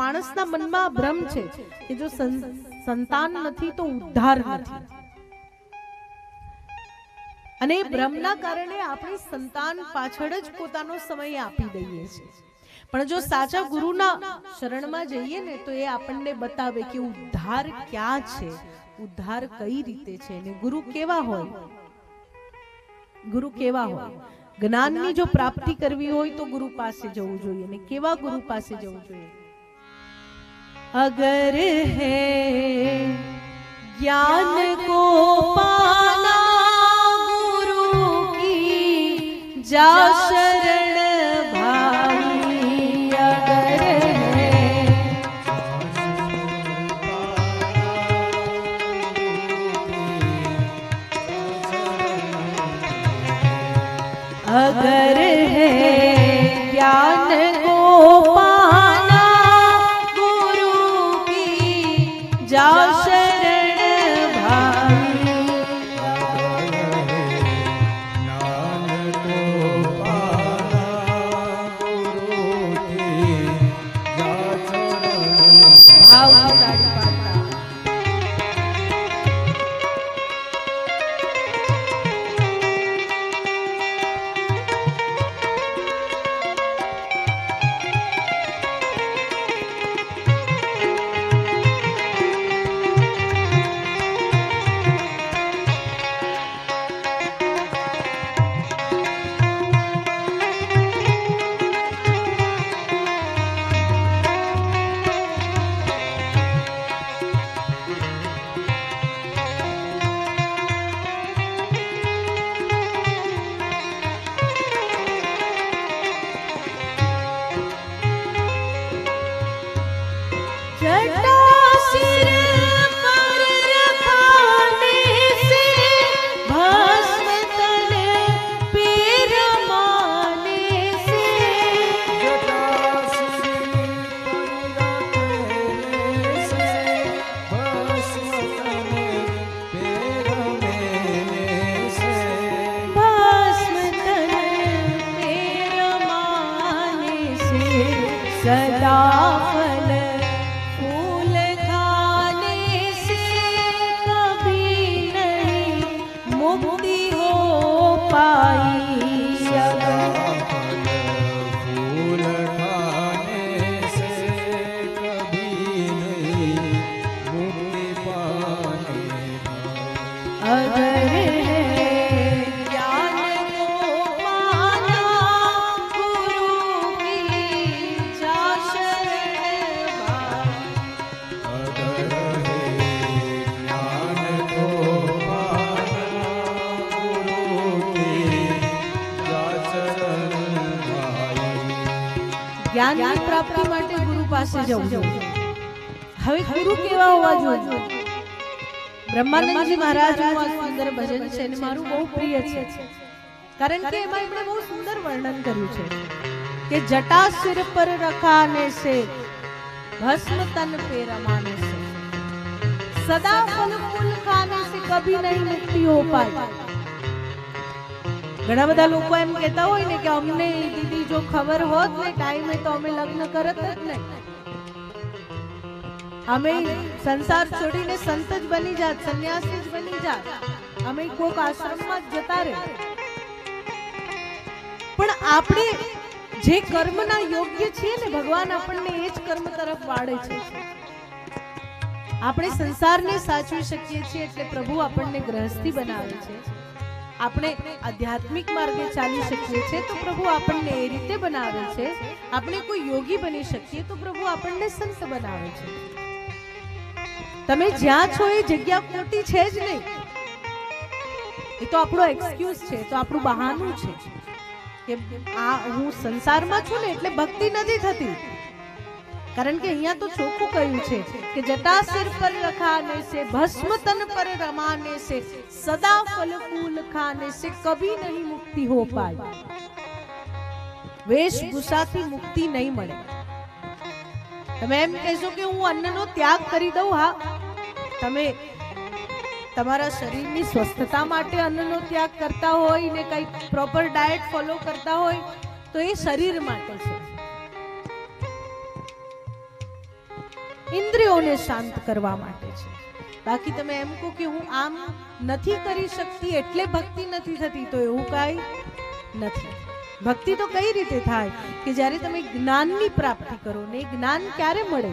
માણસના મનમાં ભ્રમ છે કે જો સંતાન નથી તો ઉદ્ધાર નથી. અને ભ્રમના કારણે આપણે સંતાન પાછળ જ પોતાનો સમય આપી દઈએ છીએ. પણ જો સાચા ગુરુના શરણમાં જઈએ ને તો એ આપણને બતાવે કે ઉદ્ધાર ક્યાં છે, ઉદ્ધાર કઈ રીતે છે ને ગુરુ કેવા હોય? ગુરુ કેવા હોય? જ્ઞાનની જો પ્રાપ્તિ કરવી હોય તો ગુરુ પાસે જવું જોઈએ ને કેવા ગુરુ પાસે જવું જોઈએ? अगर है ज्ञान को पाना गुरु की जाश Tchau. Tchau. 人 જ્ઞાનની પ્રાપ્તિ માટે ગુરુ પાસે જવું હવે ગુરુ કેવા હોવા જોઈએ? બ્રહ્માનંદજી મહારાજનું સુંદર ભજન છે અને મારું બહુ પ્રિય છે. કારણ કે એમાં એમણે બહુ સુંદર વર્ણન કર્યું છે કે જટા સિર પર રખાને છે ભસ્મ તન પે રમાને છે સદા ફલ ફૂલ ખાને સે કભી નહીં મુક્તિ હો પાઈ ઘણા બધા લોકો એમ કહેતા હોય ને કે અમને દીદી જો ખબર હોત ને ટાઈમે તો અમે લગ્ન કરત જ ને. અમે સંસાર છોડીને સંત જ બની જાત, સંન્યાસી જ બની જાત. અમે કોક આશ્રમમાં જ જતા રહે. પણ આપણે જે કર્મના યોગ્ય છીએ ને, ભગવાન આપણને એ જ કર્મ તરફ વાળે છે. આપણે સંસારને સાચવી શકીએ છીએ એટલે પ્રભુ આપણને ગ્રહસ્થી બનાવે છે. આપણે આધ્યાત્મિક માર્ગે ચાલી શકીએ છીએ તો પ્રભુ આપણને એ રીતે બનાવે છે. આપણે કોઈ યોગી બની શકીએ તો પ્રભુ આપણને સંત બનાવે છે. તમે જ્યાં છો એ જગ્યા ખોટી છે જ નહીં. એ તો આપણો એક્સક્યુઝ છે તો આપણું બહાનું છે. કે આ હું સંસારમાં છું ને એટલે ભક્તિ નથી થતી. કારણ કે અહીંયા તો ચોખ્ખું કહ્યું છે કે જતા સિર પર રખાને છે ભસ્મ તન પર રમાને છે સદા ફલ ફૂલ ખાને છે કભી નહીં મુક્તિ હો પાય. વેશભૂષાથી મુક્તિ નહીં મળે. તમે એમ કહેશો કે હું અન્નનો ત્યાગ કરી દઉં, હા? તમે તમારા શરીરની સ્વસ્થતા માટે અન્નનો ત્યાગ કરતા હોય ને કંઈક પ્રોપર ડાયટ ફોલો કરતા હોય, તો એ શરીર માટે છે. ઇન્દ્રિયોને શાંત કરવા માટે છે. બાકી તમે એમ કહો કે હું આમ નથી કરી શકતી, એટલે ભક્તિ નથી થતી, તો એવું કાંઈ નથી. ભક્તિ તો કઈ રીતે થાય? કે જ્યારે તમે જ્ઞાનની પ્રાપ્તિ કરો ને જ્ઞાન ક્યારે મળે?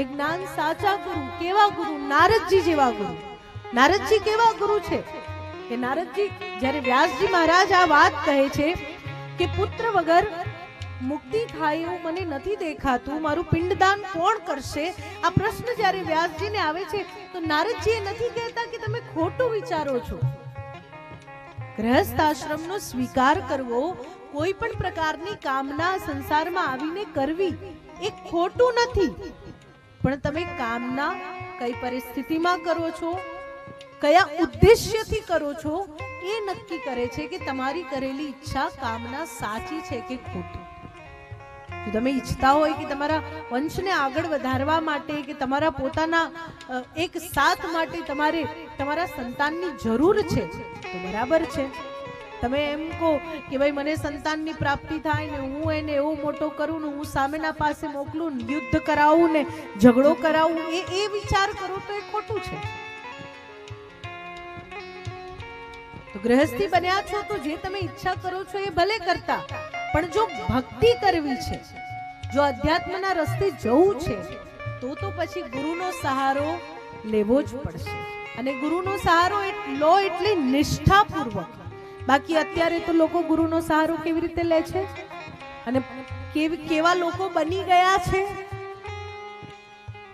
એ જ્ઞાન સાચા ગુરુ, કેવા ગુરુ? નારદજી જેવા ગુરુ. નારદજી કેવા ગુરુ છે? કે નારદજી, જ્યારે વ્યાસજી મહારાજ આ વાત કહે છે કે પુત્ર વગર મુક્તિ થાય એવું મને નથી દેખાતું. મારું પિંડદાન કોણ કરશે? આ પ્રશ્ન જ્યારે વ્યાસજીને આવે છે, તો નારદજી એ નથી કહેતા કે તમે ખોટું વિચારો છો. ગ્રહસ્થ આશ્રમનો સ્વીકાર કરવો કોઈ પણ પ્રકારની કામના સંસારમાં આવીને કરવી એ ખોટું નથી. પણ તમે કામના કઈ પરિસ્થિતિમાં કરો છો? કયા ઉદ્દેશ્યથી કરો છો? એ નક્કી કરે છે કે તમારી કરેલી ઈચ્છા કામના સાચી છે કે ખોટી. જો તમે ઈચ્છતા હોય કે તમારા વંશને આગળ વધારવા માટે, કે તમારા પોતાના એક સાથ માટે તમારે તમારા સંતાનની જરૂર છે, તો બરાબર છે. તમે એમ કહો કે ભાઈ મને સંતાનની પ્રાપ્તિ થાય ને હું એને એવો મોટો કરું ને હું સામેના પાસે મોકલું ને યુદ્ધ કરાવું ને ઝઘડો કરાવું, એ એ વિચાર કરો તો એ ખોટું છે. તો ગ્રહસ્થી બન્યા છો તો જે તમે ઈચ્છા કરો છો એ ભલે કરતા. પણ જો ભક્તિ કરવી છે, જો અધ્યાત્મના રસ્તે જવું છે, તો તો પછી ગુરુનો સહારો લેવો જ પડશે. અને ગુરુનો સહારો લો એટલે નિષ્ઠાપૂર્વક. બાકી અત્યારે તો લોકો ગુરુનો સહારો કેવી રીતે લે છે? અને કેવી, કેવા લોકો બની ગયા છે?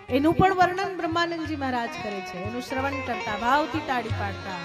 એનું પણ વર્ણન બ્રહ્માનંદજી મહારાજ કરે છે. એનું શ્રવણ કરતા, ભાવથી તાળી પાડતા.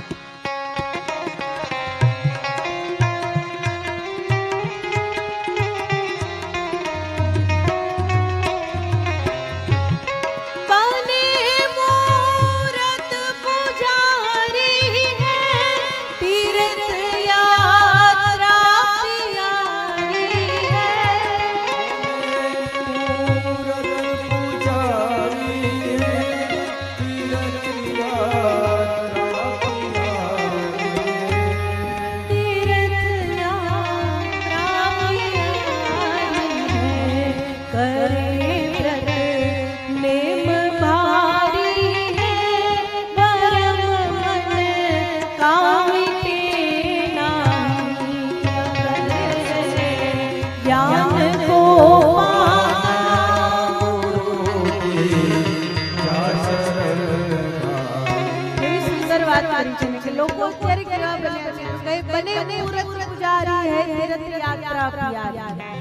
પ્યારી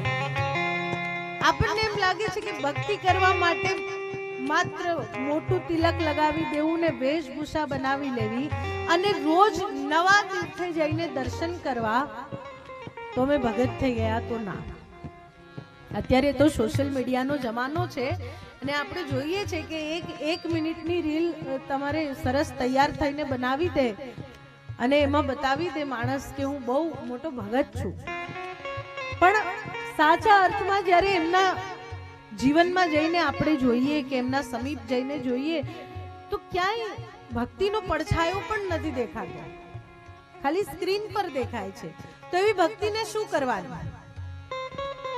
આપણને એમ લાગે છે કે ભક્તિ કરવા માટે માત્ર મોટું તિલક લગાવી દેવું ને વેશભૂષા બનાવી લેવી અને રોજ નવા તીર્થે જઈને દર્શન કરવા તો અમે ભગત થઈ ગયા તો ના અત્યારે તો સોશિયલ મીડિયાનો જમાનો છે અને આપણે જોઈએ છે કે એક એક મિનિટની રીલ તમારે સરસ તૈયાર થઈને બનાવી દે અને એમાં બતાવી દે માણસ કે હું બહુ મોટો ભગત છું. પણ સાચા અર્થમાં જ્યારે એમના જીવનમાં જઈને આપણે જોઈએ કે એમના સમીપ જઈને જોઈએ, તો ક્યાંય ભક્તિનો પડછાયો પણ નથી દેખાતો. ખાલી સ્ક્રીન પર દેખાય છે. તો એવી ભક્તિને શું કરવાનું?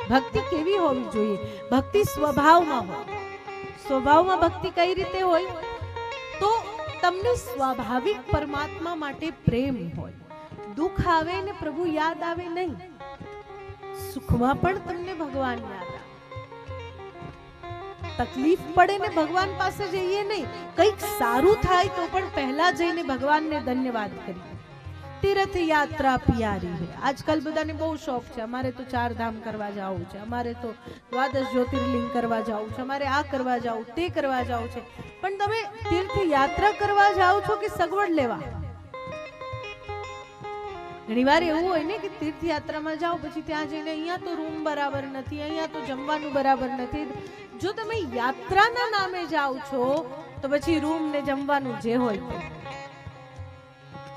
ભક્તિ કેવી હોવી જોઈએ? ભક્તિ સ્વભાવમાં હોય. સ્વભાવમાં ભક્તિ કઈ રીતે હોય? તો તમને સ્વાભાવિક પરમાત્મા માટે પ્રેમ હોય. દુઃખ આવે ને પ્રભુ યાદ આવે નહીં. સુખમાં પણ તમને ભગવાન યાદ આવે. તકલીફ પડે ને ભગવાન પાસે જઈએ નહીં. કંઈક સારું થાય તો પણ પહેલા જઈને ભગવાનને ધન્યવાદ કરીએ. તીર્થ યાત્રા પિયારી છે આજકાલ બધાને બહુ શોખ છે. અમારે તો ચાર ધામ કરવા જવું છે. અમારે તો દ્વાદશ જ્યોતિર્લિંગ કરવા જવું છે. અમારે આ કરવા જવું, તે કરવા જવું છે. પણ તમે તીર્થ યાત્રા કરવા જાઓ છો કે સગવડ લેવા? ઘણીવાર એવું હોય ને કે તીર્થ યાત્રામાં જાઓ, પછી ત્યાં જઈને અહીંયા તો રૂમ બરાબર નથી, અહીંયા તો જમવાનું બરાબર નથી. જો તમે યાત્રાના નામે જાઓ છો, તો પછી રૂમ ને જમવાનું જે હોય તે.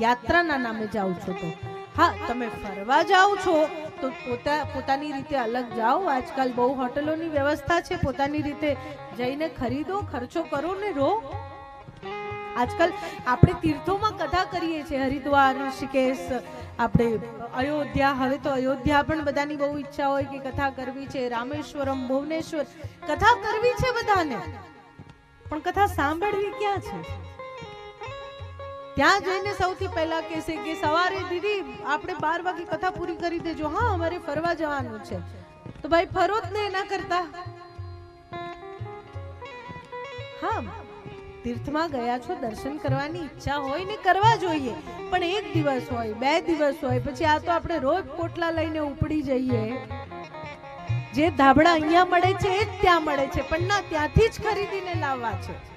યાત્રાના નામે જાઓ છો તો. હા, તમે ફરવા જાઓ છો તો પોતા, પોતાની રીતે અલગ જાઓ. આજકાલ બહુ હોટલોની વ્યવસ્થા છે. પોતાની રીતે જઈને ખરીદો, ખર્ચો કરો ને રો. આજકાલ આપણે તીર્થોમાં કથા કરીએ છીએ. હરિદ્વાર, ઋષિકેશ, આપણે અયોધ્યા. હવે તો અયોધ્યા પણ બધાની બહુ ઈચ્છા હોય કે કથા કરવી છે. રામેશ્વરમ, ભુવનેશ્વર. કથા કરવી છે બધાને. પણ કથા સાંભળવી ક્યાં છે? ત્યાં જઈને સૌથી પહેલા કહેશે કે સવારે દીદી, આપણે બાર વાગે કથા પૂરી કરી દેજો. હા, અમારે ફરવા જવાનું છે. તો ભાઈ, ફરો ને એના કરતા. હા, તીર્થમાં ગયા છો, દર્શન કરવાની ઈચ્છા હોય ને કરવા જોઈએ. પણ એક દિવસ હોય, બે દિવસ હોય, પછી આ તો આપણે રોજ પોટલા લઈને ઉપડી જઈએ. જે ધાબળા અહીંયા મળે છે, એ જ ત્યાં મળે છે, પણ ના, ત્યાંથી જ ખરીદીને લાવવા છે.